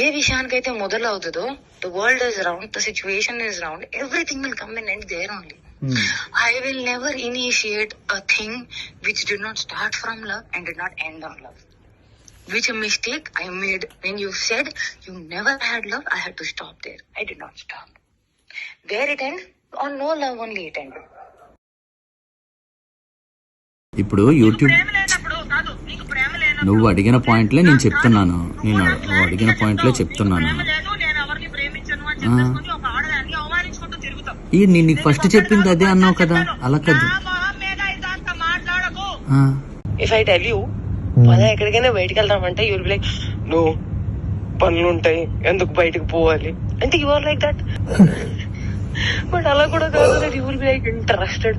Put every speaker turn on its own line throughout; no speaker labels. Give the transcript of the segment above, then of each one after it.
ఏ విషయానికైతే మొదలవుతుందో the world is round the situation is round everything will come in and
there
only will never initiate a thing which did not start from love and did not end on love. Which a mistake I made when you said you never had love, I had to stop there. I did not stop. Where it ended? On no love only it ended.
ఇప్పుడు YouTube నువ్వు అడిగిన పాయింట్లే నేను చెప్తున్నాను. నేను నువ్వు అడిగిన పాయింట్లే చెప్తున్నాను. ఈ నేను నీకు ఫస్ట్ చెప్పింది అదే అన్నావు కదా. అలా కాదు. ఆ.
If I tell you, పద ఎక్కడికైనా బయటికి వెళ్దామంటే బి లైక్ నో పనులు ఉంటాయి ఎందుకు బయటకు పోవాలి? అంటే you are like that but అలా కూడా కాదు. That you will be like interested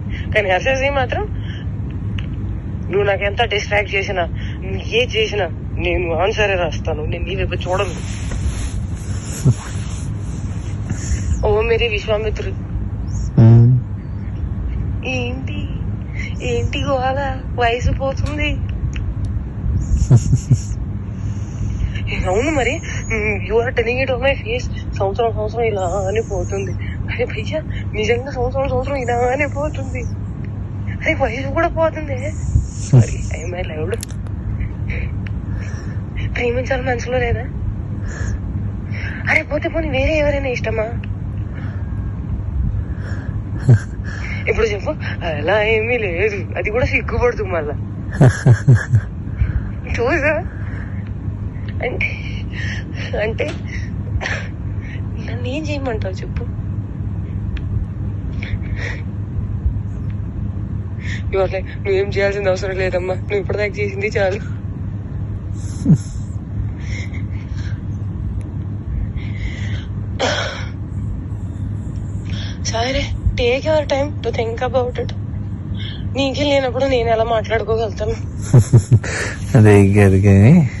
కానీ హర్షసే మాత్రం నువ్వు నాకు ఎంత డిస్ట్రాక్ట్ చేసినా నువ్వు ఏ చేసినా నేను ఆన్సరే రాస్తాను. నేను నీ వైపు చూడను. ఓ మేరీ విశ్వామిత్రుడు ఏంటి? ఏంటి గోవాల? వయసు పోతుంది. అవును మరి. You are telling it my face సంవత్సరం సంవత్సరం ఇలా అని పోతుంది. అరే భయ్యా నిజంగా సంవత్సరం సంవత్సరం ఇలానే పోతుంది. అరే వయసు కూడా పోతుంది. My lived. ప్రేమించాలి మనసులో లేదా? అరే పోతే పోనీ వేరే ఎవరైనా ఇష్టమా? ఇప్పుడు చెప్పు. అలా ఏమీ లేదు. అది కూడా సిగ్గుపడుతుంది మళ్ళా. చూసా? అంటే అంటే నన్ను ఏం చేయమంటావు చెప్పు. ఇవాళ నువ్వేం చేయాల్సిన అవసరం లేదమ్మా. నువ్వు ఇప్పటిదాకా చేసింది చాలు. సరే take your time to think about it నీకే లేనప్పుడు నేను ఎలా మాట్లాడుకోగలుగుతాను?
అదే కానీ
ఆ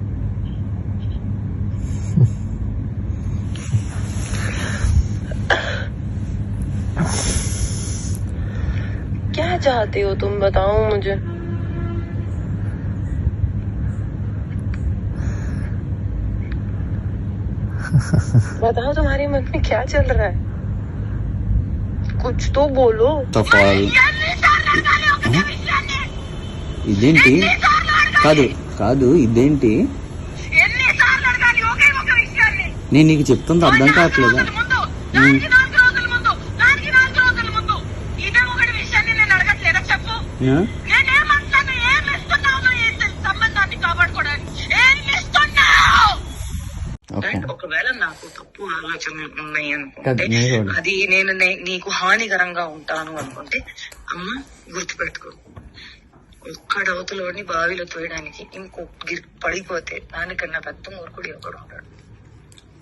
क्या चाहते हो तुम बताओ मुझे बताओ तुम्हारे मन में क्या चल रहा है कुछ तो बोलो
ఆఫ్ ఆల్ ఇదేంటి కాదు కాదు ఇదేంటి
ఎన్నిసార్లు అడగాలి ఒకే ఒక విషయాన్ని
నేను నీకు చెప్తుంది అర్థం కావట్లేదా
ఒకవేళ నాకు తప్పు ఆలోచనలు ఉన్నాయి అనుకుంటే. అది నేను నీకు హానికరంగా ఉంటాను అనుకుంటే అమ్మ గుర్తుపెట్టుకో. ఒక్కడవతలోని బావిలో తోయడానికి ఇంకో గిర్ పడిపోతే దానికన్నా పెద్ద మూర్ఖుడు ఎవడు ఉంటాడు.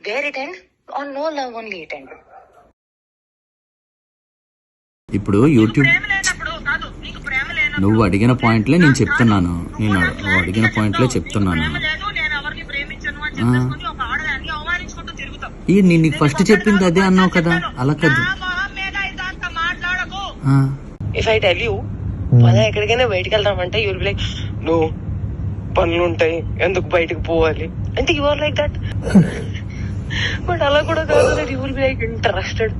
There it end, on no love only it ended.
ఇప్పుడు యూట్యూబ్
ప్రేమ లేనప్పుడు కాదు నీకు ప్రేమ లేనప్పుడు
నువ్వు అడిగిన పాయింట్లే నేను చెప్తున్నాను. నేను నువ్వు అడిగిన పాయింట్లే చెప్తున్నాను.
నేను ఎవరిని ప్రేమించను అని చెప్పేసుకుని ఒక ఆడదాన్ని అవమానించుకుంటూ తిరుగుతాం
ఈ నేను నీకు ఫస్ట్ చెప్పింది అదే అన్నావు కదా అలా కాదు
నా మొహం మీద ఇదంతా మాట్లాడకు.
ఆ,
If I tell you, పద ఎక్కడికైనా బయటికి వెళ్దామంటే యూల్ బి లైక్ నో పనులు ఉంటాయి ఎందుకు బయటకు పోవాలి? అంటే you are like that but అలా కూడా కాదు that you will be like interested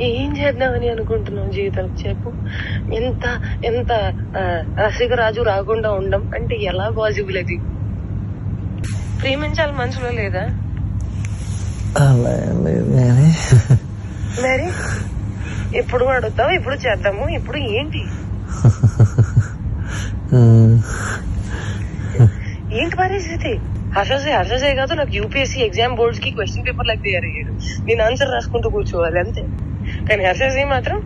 ఏం చేద్దామని అనుకుంటున్నావు జీవితం చెప్పు. ఎంత ఎంత రసికరాజు రాకుండా ఉండం అంటే ఎలా పాసిబుల్ అది? ప్రేమించాలి మనసులో లేదా? మరి? ఇప్పుడు అడుగుతావు? ఇప్పుడు చేద్దాము? ఇప్పుడు ఏంటి? ఏంటి పరిస్థితి? హర్షసే హర్షసే కాదు నాకు యూపీఎస్సీ ఎగ్జామ్ బోర్డ్స్కి క్వశ్చన్ పేపర్ లాగా తయారు అయ్యాడు నేను ఆన్సర్ రాసుకుంటూ కూర్చోవాలి అంతే. కానీ హర్షసే మాత్రం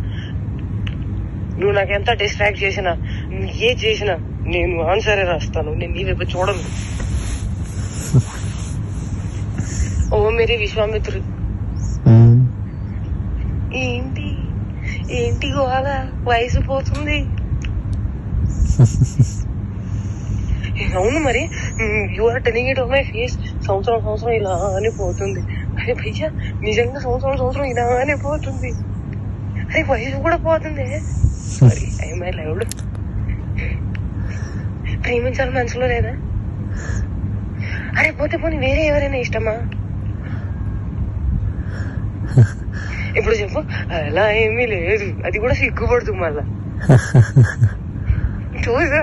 నువ్వు నాకు ఎంత డిస్ట్రాక్ట్ చేసినా నువ్వు ఏ చేసినా నేను ఆన్సరే రాస్తాను నేను నీ వైపు చూడను. ఓ మేరీ విశ్వామిత్రుడు ఏంటి? ఏంటి గోళ వయసు పోతుంది. అవును మరి. You are telling it my face సంవత్సరం సంవత్సరం ఇలానే పోతుంది. అరే భయ్యా నిజంగా సంవత్సరం సంవత్సరం ఇలానే పోతుంది. అరే వయసు కూడా పోతుంది. సారీ. ఐ మై లైవ్ ప్రేమించాలి మనసులో లేదా? అరే పోతే పోనీ వేరే ఎవరైనా ఇష్టమా? ఇప్పుడు చెప్పు. అలా ఏమీ లేదు. అది కూడా సిగ్గుపడుతుంది మళ్ళా. చూసా?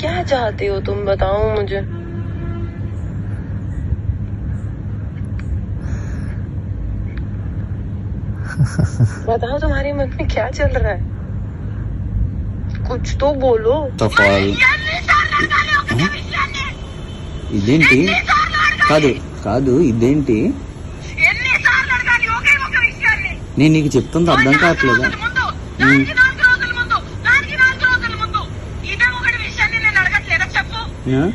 क्या चाहते हो तुम बताओ मुझे बताओ तुम्हारे मन में क्या चल रहा है कुछ तो बोलो
ఫస్ట్ ఆఫ్ ఆల్ ఇదేంటి కాదు కాదు ఇదేంటి
ఎన్నిసార్లు అడగాలి ఒకే ఒక విషయాన్ని
నేను నీకు చెప్తుంది అర్థం కావట్లేదా Yeah?